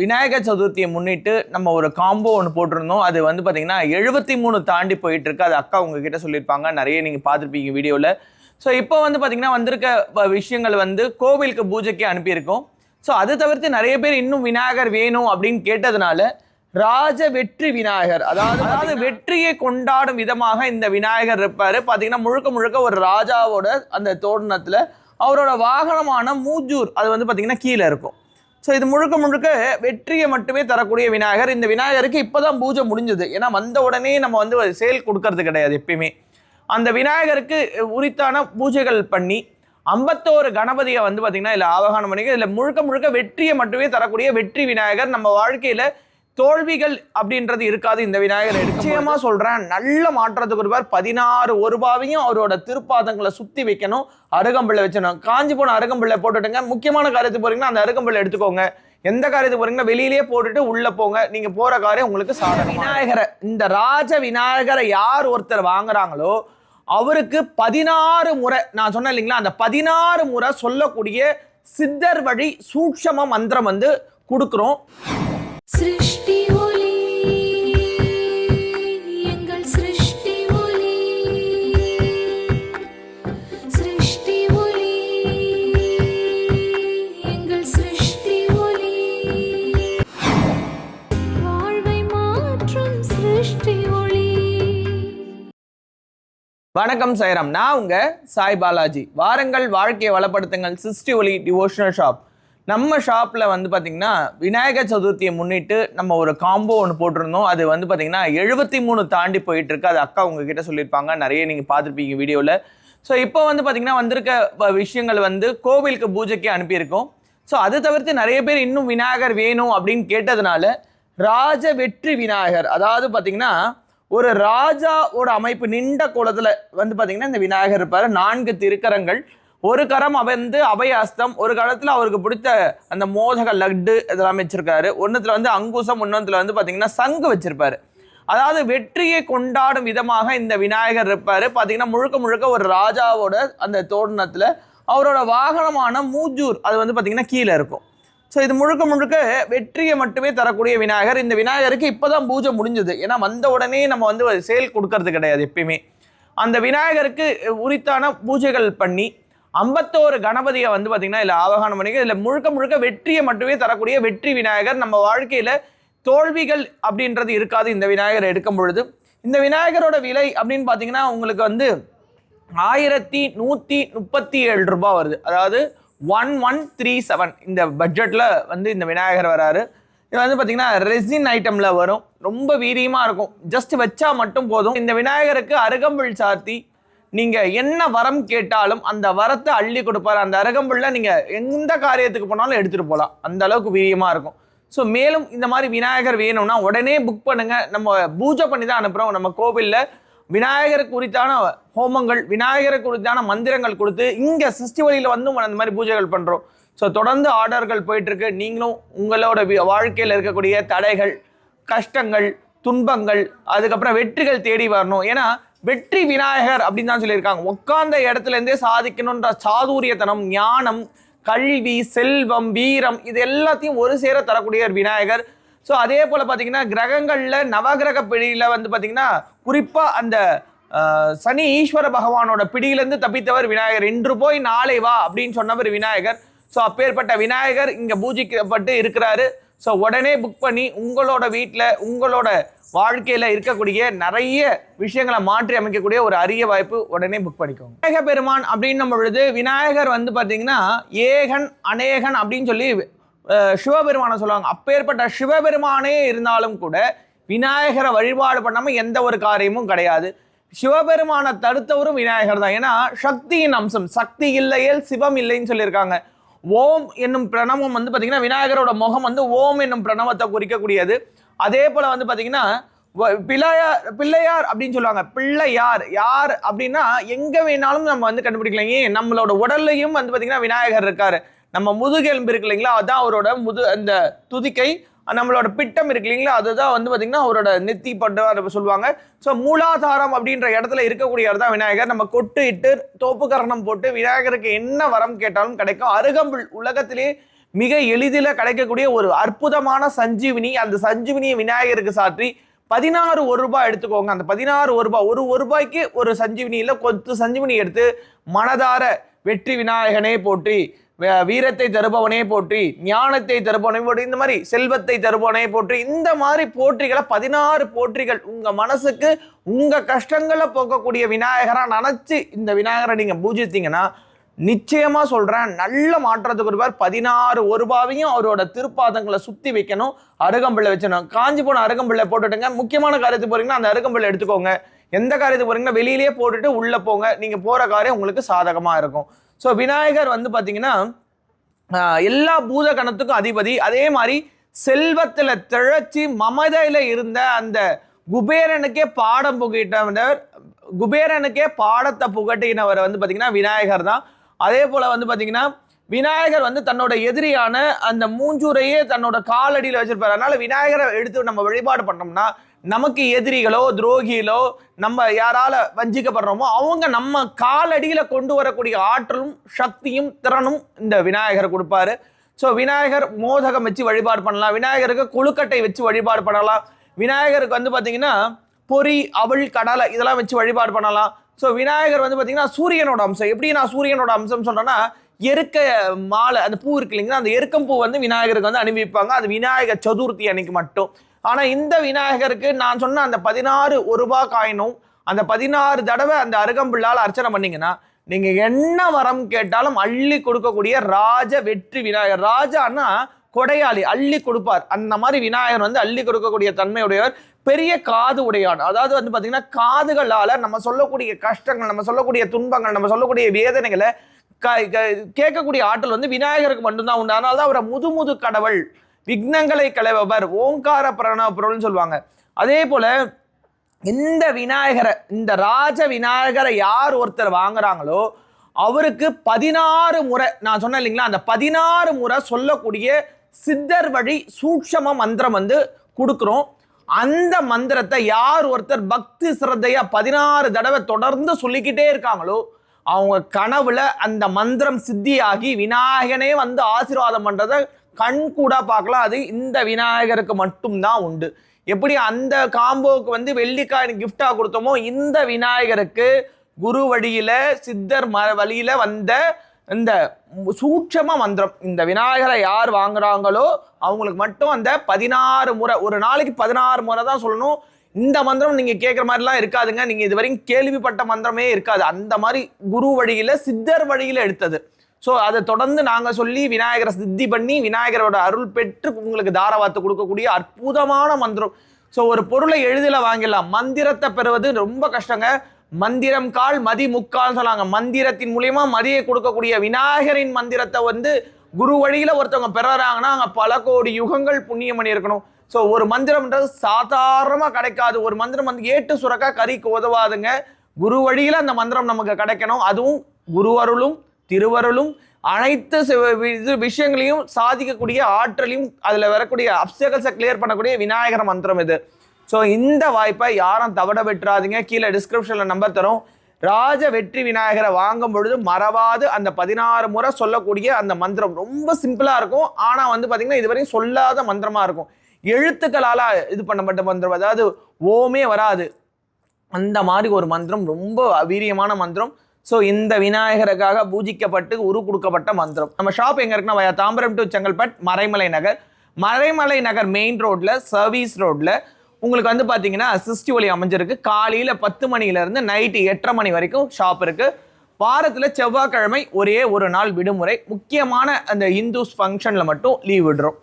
விநாயகர் சதுர்த்தியை முன்னிட்டு நம்ம ஒரு காம்போ ஒன்று போட்டிருந்தோம். அது வந்து பார்த்தீங்கன்னா எழுபத்தி மூணு தாண்டி போயிட்டு இருக்கு அது அக்கா உங்ககிட்ட சொல்லியிருப்பாங்க. நிறைய நீங்கள் பார்த்துருப்பீங்க வீடியோவில் ஸோ இப்போ வந்து பார்த்தீங்கன்னா வந்திருக்க விஷயங்கள் வந்து கோவிலுக்கு பூஜைக்கு அனுப்பியிருக்கோம். ஸோ அது தவிர்த்து நிறைய பேர் இன்னும் விநாயகர் வேணும் அப்படின்னு கேட்டதுனால ராஜ வெற்றி விநாயகர் அதாவது அதாவது வெற்றியை கொண்டாடும் விதமாக இந்த விநாயகர் இருப்பார். பார்த்தீங்கன்னா முழுக்க முழுக்க ஒரு ராஜாவோட அந்த தோரணத்தில் அவரோட வாகனமான மூஜூர் அது வந்து பார்த்தீங்கன்னா கீழே இருக்கும். ஸோ இது முழுக்க முழுக்க வெற்றியை மட்டுமே தரக்கூடிய விநாயகர். இந்த விநாயகருக்கு இப்போ தான் பூஜை முடிஞ்சது. ஏன்னா வந்த உடனே நம்ம வந்து சேல் கொடுக்கறது கிடையாது எப்பயுமே. அந்த விநாயகருக்கு உரித்தான பூஜைகள் பண்ணி ஐம்பத்தோரு கணபதியை வந்து பார்த்திங்கன்னா இதில் ஆவகானம் பண்ணிக்க இதில் முழுக்க முழுக்க வெற்றியை மட்டுமே தரக்கூடிய வெற்றி விநாயகர் நம்ம வாழ்க்கையில் தோல்விகள் அப்படின்றது இருக்காது. இந்த விநாயகர் நிச்சயமா சொல்றேன். நல்ல மாற்றத்துக்கு இருப்பார் பதினாறு ஒரு ரூபாவையும் அவரோட திருப்பாதங்களை சுத்தி வைக்கணும். அருகம்பிள்ளை வச்சணும் காஞ்சி போன அருகம்பிள்ளை போட்டுட்டுங்க. முக்கியமான காரியத்துக்கு போறீங்கன்னா அந்த அருகம்பிள்ளை எடுத்துக்கோங்க. எந்த காரியத்துக்கு போறீங்கன்னா வெளியிலேயே போட்டுட்டு உள்ள போங்க. நீங்க போற காரியம் உங்களுக்கு சாதனை விநாயகரை இந்த ராஜ விநாயகரை யார் ஒருத்தர் வாங்குறாங்களோ அவருக்கு பதினாறு முறை நான் சொன்னேன் இல்லைங்களா அந்த பதினாறு முறை சொல்லக்கூடிய சித்தர் வழி சூட்சம மந்திரம் வந்து கொடுக்குறோம். சிருஷ்டி ஒலி எங்கள் சிருஷ்டி ஒலி சிருஷ்டி ஒலி எங்கள் சிருஷ்டி ஒலி வாழ்வை மாற்றும் சிருஷ்டி ஒளி. வணக்கம் சைராம். நான் உங்க சாய் பாலாஜி. வாரங்கள் வாழ்க்கையை வளப்படுத்துங்கள். சிஸ்டி ஒலி டிவோஷனல் ஷாப் நம்ம ஷாப்பில் வந்து பார்த்திங்கன்னா விநாயகர் சதுர்த்தியை முன்னிட்டு நம்ம ஒரு காம்போ ஒன்று போட்டிருந்தோம். அது வந்து பார்த்திங்கன்னா எழுபத்தி மூணு தாண்டி போயிட்டுருக்கு. அது அக்கா உங்ககிட்ட சொல்லியிருப்பாங்க. நிறைய நீங்கள் பார்த்துருப்பீங்க வீடியோவில் ஸோ இப்போ வந்து பார்த்திங்கன்னா வந்திருக்க விஷயங்கள் வந்து கோவிலுக்கு பூஜைக்கு அனுப்பியிருக்கோம். ஸோ அது தவிர்த்து நிறைய பேர் இன்னும் விநாயகர் வேணும் அப்படின்னு கேட்டதுனால ராஜ வெற்றி விநாயகர் அதாவது பார்த்தீங்கன்னா ஒரு ராஜாவோட அமைப்பு நின்ற கோலத்தில் வந்து பார்த்திங்கன்னா இந்த விநாயகர் இருப்பார். நான்கு திருக்கரங்கள் ஒரு கரம் வந்து அபயாஸ்தம் ஒரு காலத்தில் அவருக்கு பிடித்த அந்த மோதக லட்டு இதெல்லாம் வச்சிருக்காரு. ஒன்றுத்தில் வந்து அங்குசம் இன்னொன்றுல வந்து பார்த்தீங்கன்னா சங்கு வச்சிருப்பாரு. அதாவது வெற்றியை கொண்டாடும் விதமாக இந்த விநாயகர் இருப்பார். பார்த்தீங்கன்னா முழுக்க முழுக்க ஒரு ராஜாவோட அந்த தோரணத்தில் அவரோட வாகனமான மூஜூர் அது வந்து பார்த்தீங்கன்னா கீழே இருக்கும். ஸோ இது முழுக்க முழுக்க வெற்றியை மட்டுமே தரக்கூடிய விநாயகர். இந்த விநாயகருக்கு இப்போ தான் பூஜை முடிஞ்சது. ஏன்னா வந்த உடனே நம்ம வந்து சேல் கொடுக்கறது கிடையாது எப்பயுமே. அந்த விநாயகருக்கு உரித்தான பூஜைகள் பண்ணி ஐம்பத்தோரு கணபதியை வந்து பார்த்திங்கன்னா இதில் ஆவகானம் பண்ணிக்க இதில் முழுக்க முழுக்க வெற்றியை மட்டுமே தரக்கூடிய வெற்றி விநாயகர் நம்ம வாழ்க்கையில் தோல்விகள் அப்படின்றது இருக்காது. இந்த விநாயகர் எடுக்கும் பொழுது. இந்த விநாயகரோட விலை அப்படின்னு பார்த்தீங்கன்னா உங்களுக்கு வந்து ஆயிரத்தி நூற்றி முப்பத்தி ஏழு ரூபாய் வருது. அதாவது ஒன் ஒன் த்ரீ செவன் இந்த பட்ஜெட்டில் வந்து இந்த விநாயகர் வராரு. இது வந்து பார்த்திங்கன்னா ரெசின் ஐட்டமில் வரும். ரொம்ப வீரியமாக இருக்கும். ஜஸ்ட் வச்சா மட்டும் போதும். இந்த விநாயகருக்கு அருகம்புல் சாத்தி நீங்கள் என்ன வரம் கேட்டாலும் அந்த வரத்தை அள்ளி கொடுப்பார். அந்த அருகம்புள்ள நீங்கள் எந்த காரியத்துக்கு போனாலும் எடுத்துகிட்டு போகலாம் அந்த அளவுக்கு வீரியமாக இருக்கும். ஸோ மேலும் இந்த மாதிரி விநாயகர் வேணும்னா உடனே புக் பண்ணுங்கள் நம்ம பூஜை பண்ணி தான் அனுப்புகிறோம் நம்ம கோவிலில் விநாயகருக்கு குறித்தான ஹோமங்கள் விநாயகருக்கு குறித்தான மந்திரங்கள் கொடுத்து இங்கே சிருஷ்டி வழியில் வந்து அந்த மாதிரி பூஜைகள் பண்ணுறோம் ஸோ தொடர்ந்து ஆர்டர்கள் போயிட்டுருக்கு. நீங்களும் உங்களோட வாழ்க்கையில் இருக்கக்கூடிய தடைகள் கஷ்டங்கள் துன்பங்கள் அதுக்கப்புறம் வெற்றிகள் தேடி வரணும். ஏன்னா வெற்றி விநாயகர் அப்படின்னு தான் சொல்லியிருக்காங்க. உட்கார்ந்த இடத்துல இருந்தே சாதிக்கணுன்ற சாதுரியத்தனம் ஞானம் கல்வி செல்வம் வீரம் இது எல்லாத்தையும் ஒரு சேர தரக்கூடிய ஒரு விநாயகர். ஸோ அதே போல் பார்த்தீங்கன்னா கிரகங்களில் நவகிரக பிடியில் வந்து பார்த்தீங்கன்னா குறிப்பாக அந்த சனி ஈஸ்வர பகவானோட பிடியிலேருந்து தப்பித்தவர் விநாயகர். இன்று போய் நாளை வா அப்படின்னு சொன்னவர் விநாயகர். ஸோ அப்பேற்பட்ட விநாயகர் இங்கே பூஜிக்கப்பட்டு இருக்கிறாரு. ஸோ உடனே புக் பண்ணி உங்களோட வீட்டில் உங்களோட வாழ்க்கையில் இருக்கக்கூடிய நிறைய விஷயங்களை மாற்றி அமைக்கக்கூடிய ஒரு அரிய வாய்ப்பு உடனே புக் பண்ணிக்கோங்க. விநாயக பெருமான் அப்படின்னும் பொழுது விநாயகர் வந்து பார்த்தீங்கன்னா ஏகன் அநேகன் அப்படின்னு சொல்லி சிவபெருமானை சொல்லுவாங்க. அப்பேற்பட்ட சிவபெருமானே இருந்தாலும் கூட விநாயகரை வழிபாடு பண்ணாமல் எந்த ஒரு காரியமும் கிடையாது. சிவபெருமானை தடுத்தவரும் விநாயகர் தான். ஏன்னா சக்தியின் அம்சம். சக்தி இல்லையேல் சிவம் இல்லைன்னு சொல்லியிருக்காங்க. ஓம் என்னும் பிரணவம் வந்து பார்த்திங்கன்னா விநாயகரோட முகம் வந்து ஓம் என்னும் பிரணவத்தை குறிக்கக்கூடியது. அதே போல் வந்து பார்த்தீங்கன்னா வ- பிள்ளையார் பிள்ளையார் அப்படின்னு சொல்லுவாங்க. பிள்ளையார் யார் அப்படின்னா எங்கே வேணாலும் நம்ம வந்து கண்டுபிடிக்கலாம். ஏன்? நம்மளோட உடல்லையும் வந்து பார்த்தீங்கன்னா விநாயகர் இருக்கார். நம்ம முதுகெலும்பு இருக்கு இல்லைங்களா? அதான் அவரோட முது அந்த துதிக்கை. நம்மளோட பிட்டம் இருக்கு இல்லைங்களா? அதுதான் வந்து பார்த்தீங்கன்னா அவரோட நெத்தி பட்டு சொல்லுவாங்க. ஸோ மூலாதாரம் அப்படின்ற இடத்துல இருக்கக்கூடியவர் தான் விநாயகர். நம்ம கொட்டு இட்டு தோப்பு கரணம் போட்டு விநாயகருக்கு என்ன வரம் கேட்டாலும் கிடைக்கும். அருகம்புல் உலகத்திலே மிக எளிதில் கிடைக்கக்கூடிய ஒரு அற்புதமான சஞ்சீவினி அந்த சஞ்சீவினியை விநாயகருக்கு சாற்றி பதினாறு ஒரு ரூபாய் எடுத்துக்கோங்க. அந்த பதினாறு ஒரு ரூபாய் ஒரு ஒரு ரூபாய்க்கு ஒரு சஞ்சீவினியில் கொத்து சஞ்சீவினி எடுத்து மனதார வெற்றி விநாயகனே போற்றி. வீரத்தை தருபவனே போற்றி ஞானத்தை தருபவனே போற்றி இந்த மாதிரி செல்வத்தை தருபவனே போற்றி இந்த மாதிரி போற்றிகளை பதினாறு போற்றிகள் உங்கள் மனசுக்கு உங்கள் கஷ்டங்களை போக்கக்கூடிய விநாயகராக நினச்சி இந்த விநாயகரை நீங்கள் பூஜித்தீங்கன்னா நிச்சயமாக சொல்கிறேன் நல்ல மாற்றத்துக்கு ஒருவர் பதினாறு ஒரு ரூபாவையும் அவரோட திருப்பாதங்களை சுற்றி வைக்கணும் அருகம்பிள்ளை வச்சணும் காஞ்சி போன அருகம்பிள்ளை போட்டுட்டுங்க. முக்கியமான காரியத்துக்கு போறீங்கன்னா அந்த அருகம்பிள்ளை எடுத்துக்கோங்க. எந்த காரியத்துக்கு போகிறீங்கன்னா வெளியிலேயே போட்டுட்டு உள்ளே போங்க. நீங்கள் போகிற காரியம் உங்களுக்கு சாதகமாக இருக்கும். ஸோ விநாயகர் வந்து பார்த்தீங்கன்னா எல்லா பூத கணத்துக்கும் அதிபதி. அதே மாதிரி செல்வத்தில் திழச்சி மமதையில் இருந்த அந்த குபேரனுக்கே பாடம் புகட்டினவர் குபேரனுக்கே பாடத்தை புகட்டினவர் வந்து பார்த்திங்கன்னா விநாயகர் தான். அதே போல் வந்து பார்த்திங்கன்னா விநாயகர் வந்து தன்னோட எதிரியான அந்த மூஞ்சூரையே தன்னோட காலடியில் வச்சிருப்பாரு. அதனால விநாயகரை எடுத்து நம்ம வழிபாடு பண்ணோம்னா நமக்கு எதிரிகளோ துரோகிகளோ நம்ம யாரால வஞ்சிக்கப்படுறோமோ அவங்க நம்ம காலடியில் கொண்டு வரக்கூடிய ஆற்றலும் சக்தியும் திறனும் இந்த விநாயகர் கொடுப்பாரு. ஸோ விநாயகர் மோதகம் வச்சு வழிபாடு பண்ணலாம். விநாயகருக்கு கொழுக்கட்டை வச்சு வழிபாடு பண்ணலாம். விநாயகருக்கு வந்து பார்த்தீங்கன்னா பொறி அவள் கடலை இதெல்லாம் வச்சு வழிபாடு பண்ணலாம். ஸோ விநாயகர் வந்து பார்த்தீங்கன்னா சூரியனோட அம்சம். எப்படி நான் சூரியனோட அம்சம் சொல்கிறேன்னா எருக்க மாலை அந்த பூ இருக்கு இல்லைங்களா அந்த எருக்கம் பூ வந்து விநாயகருக்கு வந்து அனுப்பிப்பாங்க அது விநாயகர் சதுர்த்தி அன்னைக்கு மட்டும். ஆனால் இந்த விநாயகருக்கு நான் சொன்ன அந்த பதினாறு ஒரு ரூபா காயினும் அந்த பதினாறு தடவை அந்த அருகம்புள்ளால் அர்ச்சனை பண்ணிங்கன்னா நீங்கள் என்ன வரம் கேட்டாலும் அள்ளி கொடுக்கக்கூடிய ராஜ வெற்றி விநாயகர். ராஜான்னா கொடையாளி அள்ளி கொடுப்பார். அந்த மாதிரி விநாயகர் வந்து அள்ளி கொடுக்கக்கூடிய தன்மையுடையவர் பெரிய காது உடையான். அதாவது வந்து பாத்தீங்கன்னா காதுகளால் நம்ம சொல்லக்கூடிய கஷ்டங்கள் நம்ம சொல்லக்கூடிய துன்பங்கள் நம்ம சொல்லக்கூடிய வேதனைகளை கேட்கக்கூடிய ஆற்றல் வந்து விநாயகருக்கு மட்டும்தான் உண்டு. அதனால தான் அவரை முதுமுது கடவுள் விக்னங்களை களைபவர் ஓங்கார பிரணவ சொல்லுவாங்க. அதே போல இந்த விநாயகரை இந்த ராஜ விநாயகரை யார் ஒருத்தர் வாங்குறாங்களோ அவருக்கு பதினாறு முறை நான் சொன்னேன் இல்லைங்களா அந்த பதினாறு முறை சொல்லக்கூடிய சித்தர் வழி சூட்சம மந்திரம் வந்து கொடுக்குறோம். அந்த மந்திரத்தை யார் ஒருத்தர் பக்தி சிரத்தையா பதினாறு தடவை தொடர்ந்து சொல்லிக்கிட்டே இருக்காங்களோ அவங்க கனவுல அந்த மந்திரம் சித்தியாகி விநாயகனே வந்து ஆசீர்வாதம் பண்ணுறத கண் கூட பார்க்கலாம் அது இந்த விநாயகருக்கு மட்டும்தான் உண்டு. எப்படி அந்த காம்போவுக்கு வந்து வெள்ளிக்காய் கிஃப்டாக கொடுத்தோமோ இந்த விநாயகருக்கு குரு வழியில் சித்தர் ம வழியில் வந்த இந்த சூட்சம மந்திரம். இந்த விநாயகரை யார் வாங்குறாங்களோ அவங்களுக்கு மட்டும் அந்த பதினாறு முறை ஒரு நாளைக்கு பதினாறு முறை தான் சொல்லணும். இந்த மந்திரம் நீங்கள் கேட்குற மாதிரிலாம் இருக்காதுங்க. நீங்கள் இது வரைக்கும் கேள்விப்பட்ட மந்திரமே இருக்காது. அந்த மாதிரி குரு வழியில் சித்தர் வழியில் எடுத்தது. ஸோ அதை தொடர்ந்து நாங்கள் சொல்லி விநாயகரை சித்தி பண்ணி விநாயகரோட அருள் பெற்று உங்களுக்கு தாரவாத்து கொடுக்கக்கூடிய அற்புதமான மந்திரம். ஸோ ஒரு பொருளை எளிதில் வாங்கிடலாம். மந்திரத்தை பெறுவது ரொம்ப கஷ்டங்க. மந்திரம் கால் மதி முக்கால் சொன்னாங்க. மந்திரத்தின் மூலியமா மதியை கொடுக்கக்கூடிய விநாயகரின் மந்திரத்தை வந்து குரு வழியில் ஒருத்தவங்க பெறாங்கன்னா அங்கே பல கோடி யுகங்கள் புண்ணியம் பண்ணி இருக்கணும். ஸோ ஒரு மந்திரம்ன்றது சாதாரணமாக கிடைக்காது. ஒரு மந்திரம் வந்து ஏட்டு சுரக்கா கறிக்கு உதவாதுங்க. குரு வழியில் அந்த மந்திரம் நமக்கு கிடைக்கணும். அதுவும் குரு அருளும் திருவருளும் அனைத்து இது விஷயங்களையும் சாதிக்கக்கூடிய ஆற்றலையும் அதில் வரக்கூடிய அப்சகல்ஸை கிளியர் பண்ணக்கூடிய விநாயகர் மந்திரம் இது. ஸோ இந்த வாய்ப்பை யாரும் தவிட விட்டுறாதீங்க. கீழே டிஸ்கிரிப்ஷனில் நம்பர் தரும். ராஜ வெற்றி விநாயகரை வாங்கும் பொழுது மறவாது அந்த பதினாறு முறை சொல்லக்கூடிய அந்த மந்திரம். ரொம்ப சிம்பிளாக இருக்கும். ஆனால் வந்து பார்த்திங்கன்னா இதுவரையும் சொல்லாத மந்திரமாக இருக்கும். எழுத்துக்களால் இது பண்ணப்பட்ட மந்திரம். அதாவது ஓமே வராது. அந்த மாதிரி ஒரு மந்திரம் ரொம்ப அவீரியமான மந்திரம். ஸோ இந்த விநாயகருக்காக பூஜிக்கப்பட்டு உரு கொடுக்கப்பட்ட மந்திரம். நம்ம ஷாப் எங்கே இருக்குன்னா via Tambaram to Chengalpattu Maraimalai Nagar. Maraimalai Nagar main ரோட்டில் சர்வீஸ் ரோட்டில் உங்களுக்கு வந்து பார்த்தீங்கன்னா சிஸ்டி ஒலி அமைஞ்சிருக்கு. காலையில் பத்து மணிலேருந்து நைட்டு எட்டரை மணி வரைக்கும் ஷாப் இருக்குது வாரத்தில் செவ்வாய்க்கிழமை ஒரே ஒரு நாள் விடுமுறை. முக்கியமான அந்த இந்துஸ் ஃபங்க்ஷனில் மட்டும் லீவ் விடுறோம்.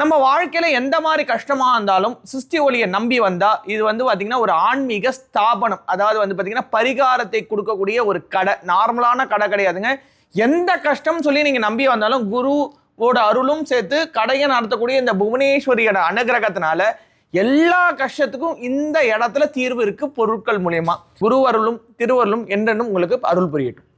நம்ம வாழ்க்கையில் எந்த மாதிரி கஷ்டமாக இருந்தாலும் சிருஷ்டி ஒளியை நம்பி வந்தால் இது வந்து பார்த்திங்கன்னா ஒரு ஆன்மீக ஸ்தாபனம். அதாவது வந்து பார்த்திங்கன்னா பரிகாரத்தை கொடுக்கக்கூடிய ஒரு கடை நார்மலான கடை கிடையாதுங்க. எந்த கஷ்டம் சொல்லி நீங்கள் நம்பி வந்தாலும் குருவோட அருளும் சேர்த்து கடையை நடத்தக்கூடிய இந்த புவனேஸ்வரியோட அனுகிரகத்தினால எல்லா கஷ்டத்துக்கும் இந்த இடத்துல தீர்வு இருக்குது பொருட்கள் மூலயமா. குரு அருளும் திருவருளும் என்றென்னும் உங்களுக்கு அருள் புரியட்டும்.